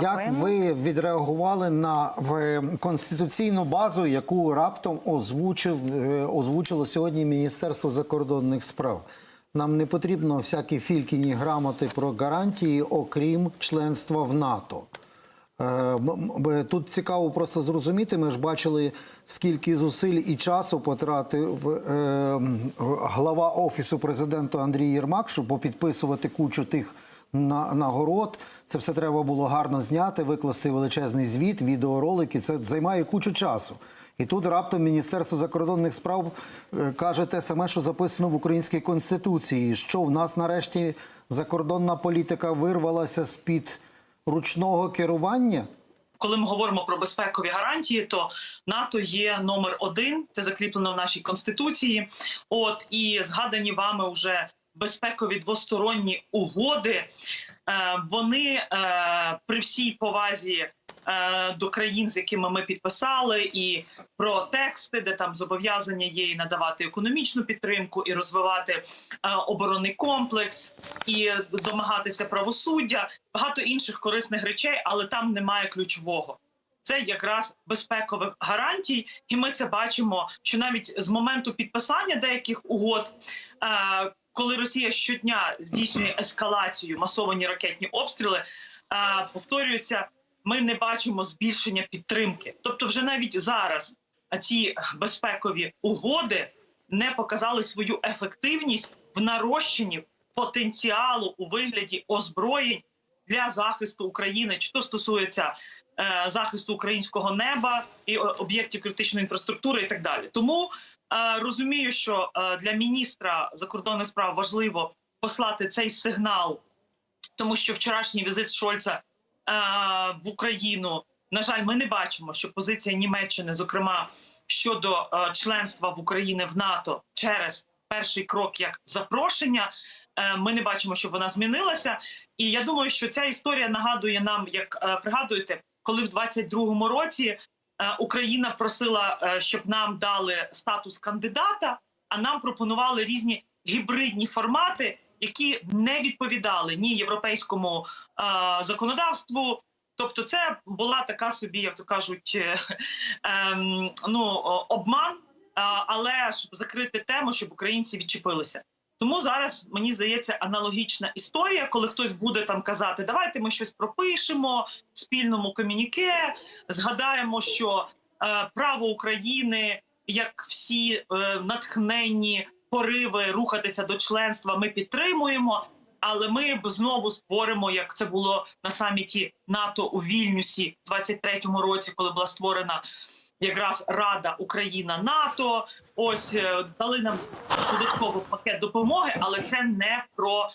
Як ви відреагували на в, конституційну базу, яку раптом озвучив е, озвучило сьогодні Міністерство закордонних справ? Нам не потрібно всякі фількіні грамоти про гарантії, окрім членства в НАТО. Е, Тут цікаво просто зрозуміти. Ми ж бачили, скільки зусиль і часу потратив е, глава офісу президента Андрій Єрмак, щоб попідписувати кучу тих на- нагород. Це все треба було гарно зняти, викласти величезний звіт, відеоролики. Це займає кучу часу. І тут раптом Міністерство закордонних справ е, каже те саме, що записано в українській конституції. Що в нас нарешті закордонна політика вирвалася з під ручного керування. коли ми говоримо про безпекові гарантії, то НАТО є номер один. Це закріплено в нашій конституції. От і згадані вами вже безпекові двосторонні угоди. Е, вони е, при всій повазі. е, До країн, з якими ми підписали, і про тексти, де там зобов'язання є і надавати економічну підтримку, і розвивати оборонний комплекс, і домагатися правосуддя, багато інших корисних речей, але там немає ключового. Це якраз безпекових гарантій, і ми це бачимо, що навіть з моменту підписання деяких угод, коли Росія щодня здійснює ескалацію, масовані ракетні обстріли, е, повторюється, ми не бачимо збільшення підтримки. Тобто, вже навіть зараз ці безпекові угоди не показали свою ефективність в нарощенні потенціалу у вигляді озброєнь для захисту України, чи то стосується е, захисту українського неба і об'єктів критичної інфраструктури, і так далі. Тому е, розумію, що е, для міністра закордонних справ важливо послати цей сигнал, тому що вчорашній візит Шольца е, в Україну. На жаль, ми не бачимо, що позиція Німеччини, зокрема щодо е, членства в Україні в НАТО через перший крок як запрошення. Ми не бачимо, щоб вона змінилася, і я думаю, що ця історія нагадує нам, як пригадуєте, коли в 22-му році Україна просила, е, щоб нам дали статус кандидата, а нам пропонували різні гібридні формати, які не відповідали ні європейському е, законодавству. Тобто, це була така собі, як то кажуть, е, ем, ну обман, але щоб закрити тему, щоб українці відчепилися. Тому зараз мені здається аналогічна історія, коли хтось буде там казати, давайте ми щось пропишемо в спільному комюніке, згадаємо, що е, право України, як всі е, натхненні пориви рухатися до членства, ми підтримуємо. Але ми б знову створимо, як це було на саміті НАТО у Вільнюсі в 23-му році, коли була створена якраз Рада Україна НАТО. Ось е, дали нам додатковий пакет допомоги, але це не про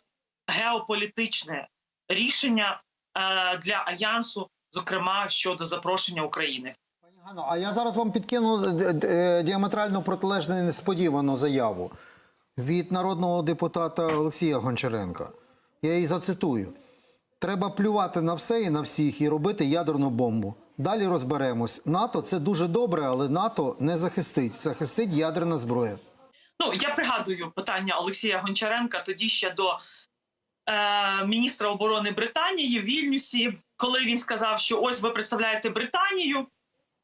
геополітичне рішення е, для альянсу, зокрема щодо запрошення України. Пані Ганно, а я зараз вам підкину е, діаметрально протилежну несподівану заяву від народного депутата Олексія Гончаренка. Я її зацитую: треба плювати на все і на всіх і робити ядерну бомбу. Далі розберемось. НАТО це дуже добре, але НАТО не захистить. Захистить ядерна зброя. Ну я пригадую питання Олексія Гончаренка тоді ще до е, міністра оборони Британії в Вільнюсі, коли він сказав, що ось ви представляєте Британію,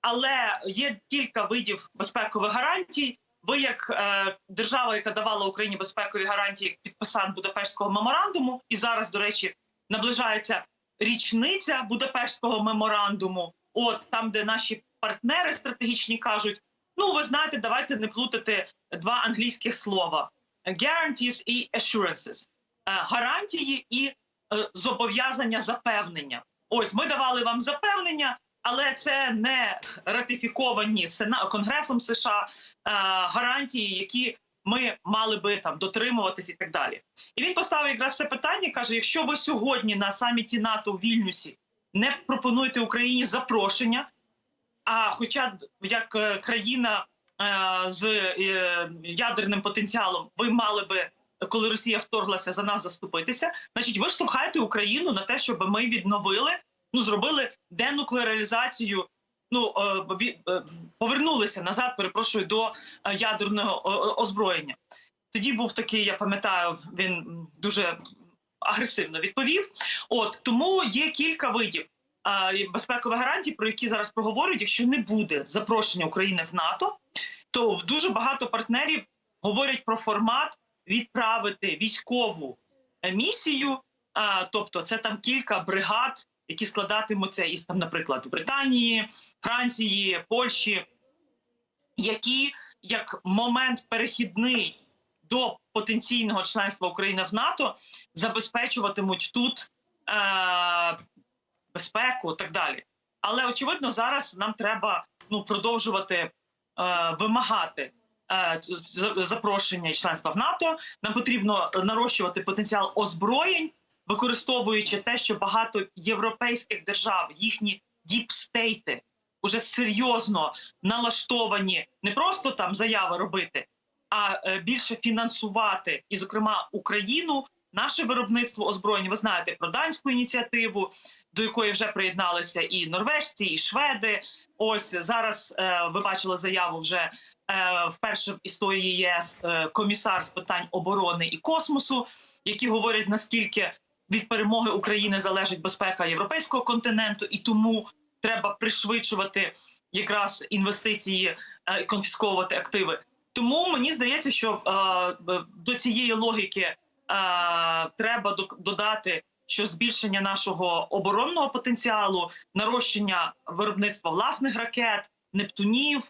але є кілька видів безпекових гарантій. Ви, як е, держава, яка давала Україні безпекові гарантії як підписант Будапештського меморандуму, і зараз, до речі, наближається річниця Будапештського меморандуму. От там, де наші партнери стратегічні кажуть: ну ви знаєте, давайте не плутати два англійських слова: guarantees і assurances. Е, гарантії і е, зобов'язання запевнення. Ось ми давали вам запевнення, але це не ратифіковані Конгресом США е, гарантії, які ми мали би там дотримуватись і так далі. І він поставив якраз це питання. каже: якщо ви сьогодні на саміті НАТО в Вільнюсі не пропонуєте Україні запрошення, а хоча як е, країна е, з е, ядерним потенціалом, ви мали би, коли Росія вторглася за нас заступитися, значить, ви штовхаєте Україну на те, щоб ми відновили, ну зробили денуклеаризацію. Ну повернулися назад, перепрошую, до ядерного озброєння. Тоді був такий, я пам'ятаю, він дуже агресивно відповів. От тому є кілька видів безпекових гарантій, про які зараз проговорюють, якщо не буде запрошення України в НАТО, то в дуже багато партнерів говорять про формат відправити військову е, місію. Тобто, це там кілька бригад, які складатимуться із там, наприклад, Британії, Франції, Польщі, які як момент перехідний до потенційного членства України в НАТО забезпечуватимуть тут е- безпеку так далі. Але очевидно, зараз нам треба ну продовжувати е, вимагати е, запрошення і членства в НАТО. Нам потрібно нарощувати потенціал озброєнь, використовуючи те, що багато європейських держав, їхні діпстейти уже серйозно налаштовані не просто там заяви робити, а е, більше фінансувати, і, зокрема, Україну, наше виробництво озброєнь. Ви знаєте про данську ініціативу, до якої вже приєдналися і норвежці, і шведи. Ось зараз е, ви бачили заяву вже е, вперше в історії ЄС е, комісар з питань оборони і космосу, які говорять наскільки від перемоги України залежить безпека європейського континенту, і тому треба пришвидшувати якраз інвестиції е, і конфісковувати активи. Тому мені здається, що е, до цієї логіки е, треба до- додати, що збільшення нашого оборонного потенціалу, нарощення виробництва власних ракет, нептунів,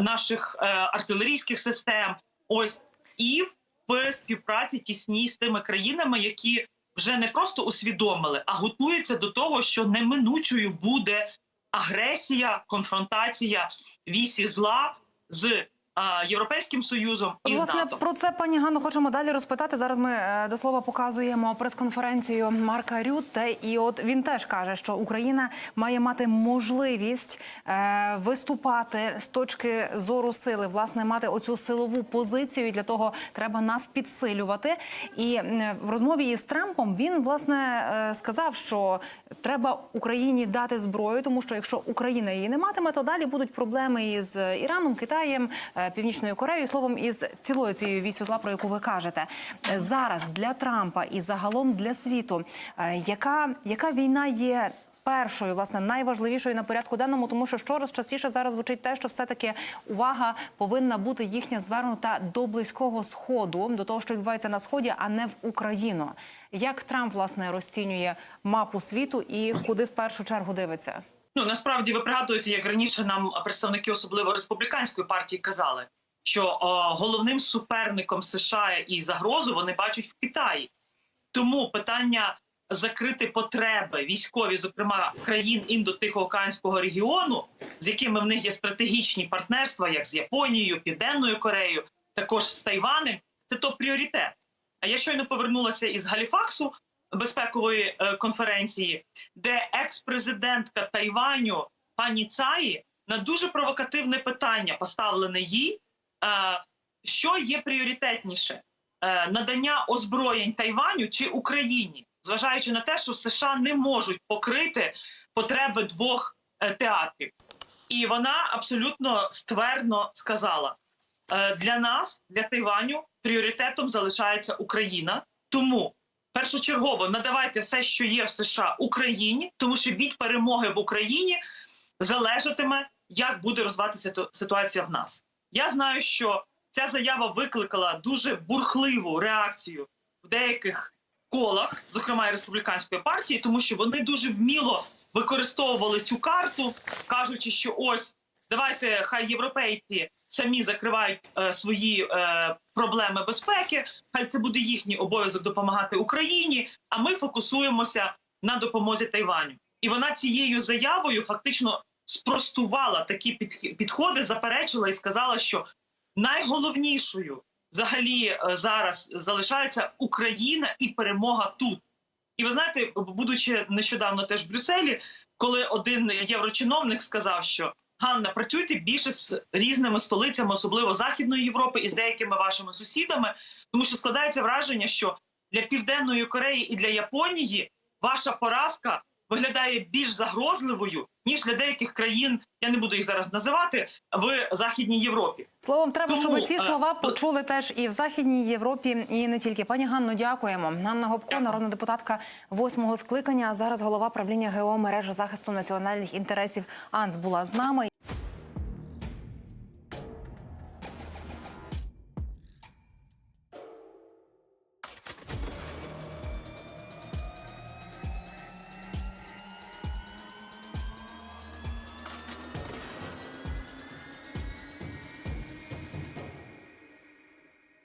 наших е, артилерійських систем. Ось і в співпраці тісній з тими країнами, які вже не просто усвідомили, а готуються до того, що неминучою буде агресія, конфронтація вісі зла з Європейським Союзом і з власне, НАТО. про це пані Ганно хочемо далі розпитати. Зараз ми е, до слова показуємо прес-конференцію Марка Рютте, і от він теж каже, що Україна має мати можливість е, виступати з точки зору сили, власне, мати оцю силову позицію. І для того треба нас підсилювати. І в розмові із Трампом він власне е, сказав, що треба Україні дати зброю, тому що якщо Україна її не матиме, то далі будуть проблеми із Іраном, Китаєм, Північною Кореєю, словом, із цілою цією вісю зла, про яку ви кажете. Е, Зараз для Трампа і загалом для світу, е, яка, яка війна є? Першою, власне, найважливішою на порядку денному, тому що щораз частіше зараз звучить те, що все-таки увага повинна бути їхня звернута до близького сходу, до того, що відбувається на сході, а не в Україну. Як Трамп власне розцінює мапу світу і куди в першу чергу дивиться? Ну насправді ви пригадуєте, як раніше нам представники, особливо республіканської партії, казали, що о, головним суперником США і загрозу вони бачать в Китаї. Тому питання закрити потреби військові, зокрема країн індо-тихоокеанського регіону, з якими в них є стратегічні партнерства, як з Японією, Південною Кореєю, також з Тайванем, це то пріоритет. А я щойно повернулася із Галіфаксу безпекової е, конференції, де екс-президентка Тайваню пані Цаї на дуже провокативне питання поставлене їй, е, що є пріоритетніше е, надання озброєнь Тайваню чи Україні, зважаючи на те, що США не можуть покрити потреби двох театрів. І вона абсолютно ствердно сказала: для нас, для Тайваню, пріоритетом залишається Україна. Тому першочергово надавайте все, що є в США Україні, тому що від перемоги в Україні залежатиме, як буде розвиватися ситуація в нас. Я знаю, що ця заява викликала дуже бурхливу реакцію в деяких колах, зокрема і республіканської партії, тому що вони дуже вміло використовували цю карту, кажучи, що ось давайте хай європейці самі закривають е, свої е, проблеми безпеки. Хай це буде їхній обов'язок допомагати Україні. А ми фокусуємося на допомозі Тайваню. І вона цією заявою фактично спростувала такі підх- підходи, заперечила і сказала, що найголовнішою взагалі е, зараз залишається Україна і перемога тут. І ви знаєте, будучи нещодавно теж в Брюсселі, коли один єврочиновник сказав, що Ганна, працюйте більше з різними столицями, особливо Західної Європи, і з деякими вашими сусідами, тому що складається враження, що для Південної Кореї і для Японії ваша поразка виглядає більш загрозливою ніж для деяких країн. Я не буду їх зараз називати в Західній Європі. Словом, треба, Тому, щоб ці е, слова почули теж і в Західній Європі, і не тільки. Пані Ганно, дякуємо. Ганна Гопко, Дякую. народна депутатка восьмого скликання. а Зараз голова правління ГО мережа захисту національних інтересів АНС була з нами.